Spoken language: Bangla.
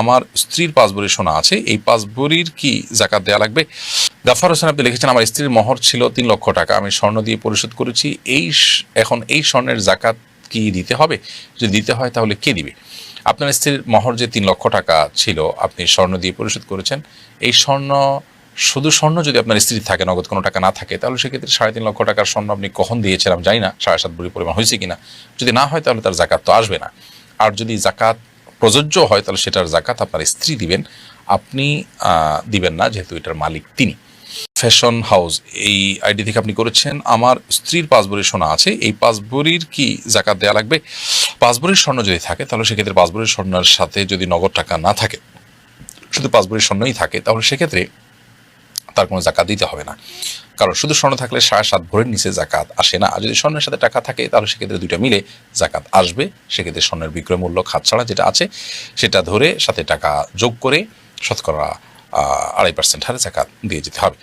আমার স্ত্রীর পাঁচ ভরি সোনা আছে, এই পাঁচ ভরির কি জাকাত দেওয়া লাগবে? গাফার হোসেন আপনি লিখেছেন, আমার স্ত্রীর মহর ছিল তিন লক্ষ টাকা, আমি স্বর্ণ দিয়ে পরিশোধ করেছি, এই এখন এই স্বর্ণের জাকাত কি দিতে হবে? যদি দিতে হয়, তাহলে কে দিবে? আপনার স্ত্রীর মহর যে তিন লক্ষ টাকা ছিল, আপনি স্বর্ণ দিয়ে পরিশোধ করেছেন, এই স্বর্ণ, শুধু স্বর্ণ যদি আপনার স্ত্রীর থাকে, নগদ কোনো টাকা না থাকে, তাহলে সেক্ষেত্রে সাড়ে তিন লক্ষ টাকার স্বর্ণ আপনি কখন দিয়েছেন আমি জানি না, সাড়ে সাত ভরি পরিমাণ হয়েছে কিনা। যদি না হয়, তাহলে তার জাকাত তো আসবে না। আর যদি জাকাত প্রযোজ্য হয়, তাহলে সেটার জাকাত আপনার স্ত্রী দিবেন। আপনি দিবেন না, যেহেতু এটার মালিক তিনি। ফ্যাশন হাউস এই আইডি থেকে আপনি করেছেন। আমার স্ত্রীর পাঁচ সোনা আছে, এই পাঁচ বড়ির কি জাকাত দেওয়া লাগবে? পাঁচ স্বর্ণ যদি থাকে, তাহলে সেক্ষেত্রে পাঁচ স্বর্ণের সাথে যদি নগদ টাকা না থাকে, শুধু পাঁচ স্বর্ণই থাকে, তাহলে সেক্ষেত্রে তার কোনো জাকাত দিতে হবে না। কারণ শুধু স্বর্ণ থাকলে সাড়ে সাত ভরের নিচে জাকাত আসে না। আর যদি স্বর্ণের সাথে টাকা থাকে, তাহলে সেক্ষেত্রে দুইটা মিলে জাকাত আসবে। সেক্ষেত্রে স্বর্ণের বিক্রয় মূল্য খাত ছাড়া যেটা আছে, সেটা ধরে সাথে টাকা যোগ করে শতকরা আড়াই পার্সেন্ট হারে জাকাত দিয়ে যেতে হবে।